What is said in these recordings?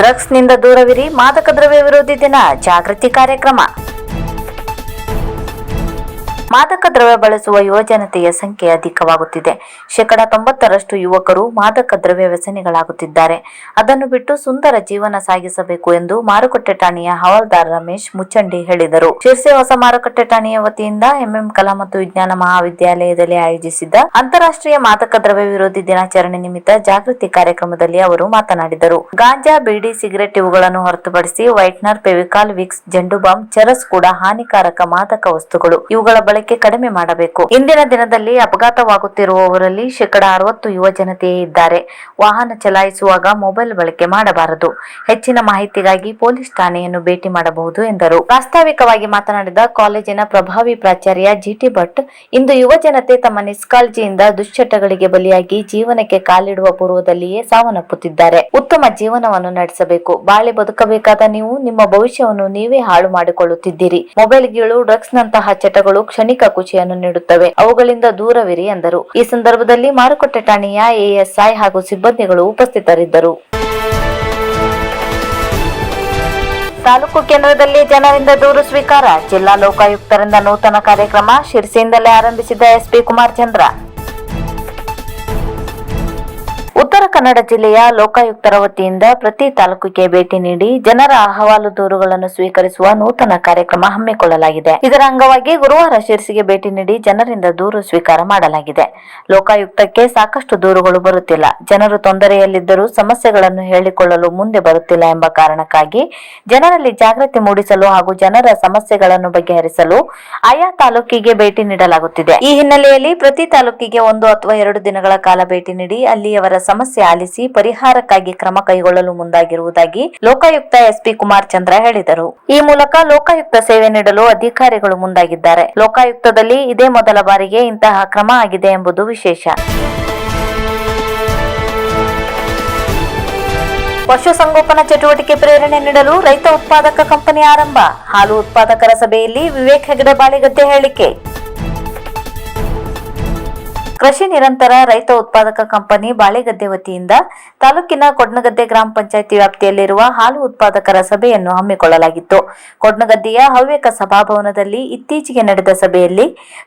ಡ್ರಗ್ಸ್ನಿಂದ ದೂರವಿರಿ ಮಾದಕ ದ್ರವ್ಯ ವಿರೋಧಿ ದಿನ ಜಾಗೃತಿ ಕಾರ್ಯಕ್ರಮ. ಮಾದಕ ದ್ರವ್ಯ ಬಳಸುವ ಯುವಜನತೆಯ ಸಂಖ್ಯೆ ಅಧಿಕವಾಗುತ್ತಿದೆ. ಶೇಕಡಾ ತೊಂಬತ್ತರಷ್ಟು ಯುವಕರು ಮಾದಕ ದ್ರವ್ಯ ವ್ಯಸನಿಗಳಾಗುತ್ತಿದ್ದಾರೆ. ಅದನ್ನು ಬಿಟ್ಟು ಸುಂದರ ಜೀವನ ಸಾಗಿಸಬೇಕು ಎಂದು ಮಾರುಕಟ್ಟೆ ಠಾಣೆಯ ಹವಾಲ್ದಾರ್ ರಮೇಶ್ ಮುಚ್ಚಂಡಿ ಹೇಳಿದರು. ಶಿರ್ಸೆ ಹೊಸ ಮಾರುಕಟ್ಟೆ ಠಾಣೆಯ ವತಿಯಿಂದ ಎಂಎಂ ಕಲಾ ಮತ್ತು ವಿಜ್ಞಾನ ಮಹಾವಿದ್ಯಾಲಯದಲ್ಲಿ ಆಯೋಜಿಸಿದ್ದ ಅಂತಾರಾಷ್ಟ್ರೀಯ ಮಾದಕ ದ್ರವ್ಯ ವಿರೋಧಿ ದಿನಾಚರಣೆ ನಿಮಿತ್ತ ಜಾಗೃತಿ ಕಾರ್ಯಕ್ರಮದಲ್ಲಿ ಅವರು ಮಾತನಾಡಿದರು. ಗಾಂಜಾ, ಬೀಡಿ, ಸಿಗರೆಟ್ ಇವುಗಳನ್ನು ಹೊರತುಪಡಿಸಿ ವೈಟ್ನರ್ ಪೆವಿಕಾಲ್ ವಿಕ್ಸ್ ಜೆಂಡು ಬಾಂಬ್ ಚರಸ್ ಕೂಡ ಹಾನಿಕಾರಕ ಮಾದಕ ವಸ್ತುಗಳು. ಇವುಗಳ ಬಳಕೆ ಕಡಿಮೆ ಮಾಡಬೇಕು. ಇಂದಿನ ದಿನದಲ್ಲಿ ಅಪಘಾತವಾಗುತ್ತಿರುವವರಲ್ಲಿ ಶೇಕಡ ಅರವತ್ತು ಯುವ ಜನತೆಯೇ ಇದ್ದಾರೆ. ವಾಹನ ಚಲಾಯಿಸುವಾಗ ಮೊಬೈಲ್ ಬಳಕೆ ಮಾಡಬಾರದು. ಹೆಚ್ಚಿನ ಮಾಹಿತಿಗಾಗಿ ಪೊಲೀಸ್ ಠಾಣೆಯನ್ನು ಭೇಟಿ ಮಾಡಬಹುದು ಎಂದರು. ಪ್ರಾಸ್ತಾವಿಕವಾಗಿ ಮಾತನಾಡಿದ ಕಾಲೇಜಿನ ಪ್ರಭಾವಿ ಪ್ರಾಚಾರ್ಯ ಜಿಟಿ ಭಟ್, ಇಂದು ಯುವ ಜನತೆ ತಮ್ಮ ನಿಷ್ಕಾಳಜಿಯಿಂದ ದುಶ್ಚಟಗಳಿಗೆ ಬಲಿಯಾಗಿ ಜೀವನಕ್ಕೆ ಕಾಲಿಡುವ ಪೂರ್ವದಲ್ಲಿಯೇ ಸಾವನ್ನಪ್ಪುತ್ತಿದ್ದಾರೆ. ಉತ್ತಮ ಜೀವನವನ್ನು ನಡೆಸಬೇಕು. ಬಾಳೆ ಬದುಕಬೇಕಾದ ನೀವು ನಿಮ್ಮ ಭವಿಷ್ಯವನ್ನು ನೀವೇ ಹಾಳು ಮಾಡಿಕೊಳ್ಳುತ್ತಿದ್ದೀರಿ. ಮೊಬೈಲ್ ಗೀಳು ಡ್ರಗ್ಸ್ ನಂತಹ ಚಟಗಳು ಕ್ಷಣಿಕ ಖುಷಿಯನ್ನು ನೀಡುತ್ತವೆ. ಅವುಗಳಿಂದ ದೂರವಿರಿ ಎಂದರು. ಈ ಸಂದರ್ಭದಲ್ಲಿ ಮಾರುಕಟ್ಟೆ ಠಾಣೆಯ ಎಎಸ್ಐ ಹಾಗೂ ಸಿಬ್ಬಂದಿಗಳು ಉಪಸ್ಥಿತರಿದ್ದರು. ತಾಲೂಕು ಕೇಂದ್ರದಲ್ಲಿ ಜನರಿಂದ ದೂರು ಸ್ವೀಕಾರ. ಜಿಲ್ಲಾ ಲೋಕಾಯುಕ್ತರಿಂದ ನೂತನ ಕಾರ್ಯಕ್ರಮ ಶಿರ್ಸಿಯಿಂದಲೇ ಆರಂಭಿಸಿದ ಎಸ್ಪಿ ಕುಮಾರ್ ಚಂದ್ರ. ಕನ್ನಡ ಜಿಲ್ಲೆಯ ಲೋಕಾಯುಕ್ತರ ವತಿಯಿಂದ ಪ್ರತಿ ತಾಲೂಕಿಗೆ ಭೇಟಿ ನೀಡಿ ಜನರ ಅಹವಾಲು ದೂರುಗಳನ್ನು ಸ್ವೀಕರಿಸುವ ನೂತನ ಕಾರ್ಯಕ್ರಮ ಹಮ್ಮಿಕೊಳ್ಳಲಾಗಿದೆ. ಇದರ ಅಂಗವಾಗಿ ಗುರುವಾರ ಶಿರ್ಸಿಗೆ ಭೇಟಿ ನೀಡಿ ಜನರಿಂದ ದೂರು ಸ್ವೀಕಾರ ಮಾಡಲಾಗಿದೆ. ಲೋಕಾಯುಕ್ತಕ್ಕೆ ಸಾಕಷ್ಟು ದೂರುಗಳು ಬರುತ್ತಿಲ್ಲ. ಜನರು ತೊಂದರೆಯಲ್ಲಿದ್ದರೂ ಸಮಸ್ಯೆಗಳನ್ನು ಹೇಳಿಕೊಳ್ಳಲು ಮುಂದೆ ಬರುತ್ತಿಲ್ಲ ಎಂಬ ಕಾರಣಕ್ಕಾಗಿ ಜನರಲ್ಲಿ ಜಾಗೃತಿ ಮೂಡಿಸಲು ಹಾಗೂ ಜನರ ಸಮಸ್ಯೆಗಳನ್ನು ಬಗೆಹರಿಸಲು ಆಯಾ ತಾಲೂಕಿಗೆ ಭೇಟಿ ನೀಡಲಾಗುತ್ತಿದೆ. ಈ ಹಿನ್ನೆಲೆಯಲ್ಲಿ ಪ್ರತಿ ತಾಲೂಕಿಗೆ ಒಂದು ಅಥವಾ ಎರಡು ದಿನಗಳ ಕಾಲ ಭೇಟಿ ನೀಡಿ ಅಲ್ಲಿಯವರ ಸಮಸ್ಯೆ ಆಲಿಸಿ ಪರಿಹಾರಕ್ಕಾಗಿ ಕ್ರಮ ಕೈಗೊಳ್ಳಲು ಮುಂದಾಗಿರುವುದಾಗಿ ಲೋಕಾಯುಕ್ತ ಎಸ್ಪಿ ಕುಮಾರ್ ಚಂದ್ರ ಹೇಳಿದರು. ಈ ಮೂಲಕ ಲೋಕಾಯುಕ್ತ ಸೇವೆ ನೀಡಲು ಅಧಿಕಾರಿಗಳು ಮುಂದಾಗಿದ್ದಾರೆ. ಲೋಕಾಯುಕ್ತದಲ್ಲಿ ಇದೇ ಮೊದಲ ಬಾರಿಗೆ ಇಂತಹ ಕ್ರಮ ಆಗಿದೆ ಎಂಬುದು ವಿಶೇಷ. ಪಶುಸಂಗೋಪನಾ ಚಟುವಟಿಕೆ ಪ್ರೇರಣೆ ನೀಡಲು ರೈತ ಉತ್ಪಾದಕ ಕಂಪನಿ ಆರಂಭ. ಹಾಲು ಉತ್ಪಾದಕರ ಸಭೆಯಲ್ಲಿ ವಿವೇಕ್ ಹೆಗಡೆ ಬಾಳಿಗದ್ದೆ ಹೇಳಿಕೆ. ಕೃಷಿ ನಿರಂತರ ರೈತ ಉತ್ಪಾದಕ ಕಂಪನಿ ಬಾಳೆಗದ್ದೆ ವತಿಯಿಂದ ತಾಲೂಕಿನ ಕೊಡ್ನಗದ್ದೆ ಗ್ರಾಮ ಪಂಚಾಯಿತಿ ವ್ಯಾಪ್ತಿಯಲ್ಲಿರುವ ಹಾಲು ಉತ್ಪಾದಕರ ಸಭೆಯನ್ನು ಹಮ್ಮಿಕೊಳ್ಳಲಾಗಿತ್ತು. ಕೊಡ್ನಗದ್ದೆಯ ಹವ್ಯಕ ಸಭಾಭವನದಲ್ಲಿ ಇತ್ತೀಚೆಗೆ ನಡೆದ ಸಭೆಯಲ್ಲಿ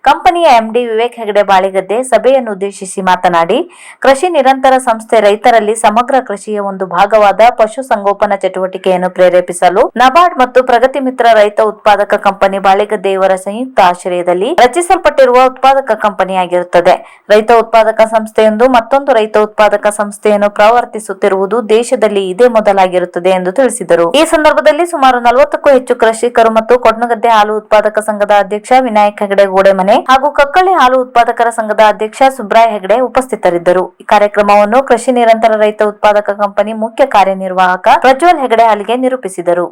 ಕಂಪನಿಯ ಎಂಡಿ ವಿವೇಕ್ ಹೆಗಡೆ ಬಾಳೆಗದ್ದೆ ಸಭೆಯನ್ನು ಉದ್ದೇಶಿಸಿ ಮಾತನಾಡಿ, ಕೃಷಿ ನಿರಂತರ ಸಂಸ್ಥೆ ರೈತರಲ್ಲಿ ಸಮಗ್ರ ಕೃಷಿಯ ಒಂದು ಭಾಗವಾದ ಪಶು ಸಂಗೋಪನಾ ಚಟುವಟಿಕೆಯನ್ನು ಪ್ರೇರೇಪಿಸಲು ನಬಾರ್ಡ್ ಮತ್ತು ಪ್ರಗತಿ ಮಿತ್ರ ರೈತ ಉತ್ಪಾದಕ ಕಂಪನಿ ಬಾಳೆಗದ್ದೆಯವರ ಸಂಯುಕ್ತ ಆಶ್ರಯದಲ್ಲಿ ರಚಿಸಲ್ಪಟ್ಟಿರುವ ಉತ್ಪಾದಕ ಕಂಪನಿಯಾಗಿರುತ್ತದೆ. ರೈತ ಉತ್ಪಾದಕ ಸಂಸ್ಥೆಯೊಂದು ಮತ್ತೊಂದು ರೈತ ಉತ್ಪಾದಕ ಸಂಸ್ಥೆಯನ್ನು ಪ್ರವರ್ತಿಸುತ್ತಿರುವುದು ದೇಶದಲ್ಲಿ ಇದೇ ಮೊದಲಾಗಿರುತ್ತದೆ ಎಂದು ತಿಳಿಸಿದರು. ಈ ಸಂದರ್ಭದಲ್ಲಿ ಸುಮಾರು ನಲವತ್ತಕ್ಕೂ ಹೆಚ್ಚು ಕೃಷಿಕರು ಮತ್ತು ಕೊಡ್ನಗದ್ದೆ ಹಾಲು ಉತ್ಪಾದಕ ಸಂಘದ ಅಧ್ಯಕ್ಷ ವಿನಾಯಕ್ ಹೆಗಡೆ ಗೋಡೆಮನೆ ಹಾಗೂ ಕಕ್ಕಳ್ಳಿ ಹಾಲು ಉತ್ಪಾದಕರ ಸಂಘದ ಅಧ್ಯಕ್ಷ ಸುಬ್ರಾಯ್ ಹೆಗಡೆ ಉಪಸ್ಥಿತರಿದ್ದರು. ಈ ಕಾರ್ಯಕ್ರಮವನ್ನು ಕೃಷಿ ನಿರಂತರ ರೈತ ಉತ್ಪಾದಕ ಕಂಪನಿ ಮುಖ್ಯ ಕಾರ್ಯನಿರ್ವಾಹಕ ಪ್ರಜ್ವಲ್ ಹೆಗಡೆ ಹಾಲಿಗೆ ನಿರೂಪಿಸಿದರು.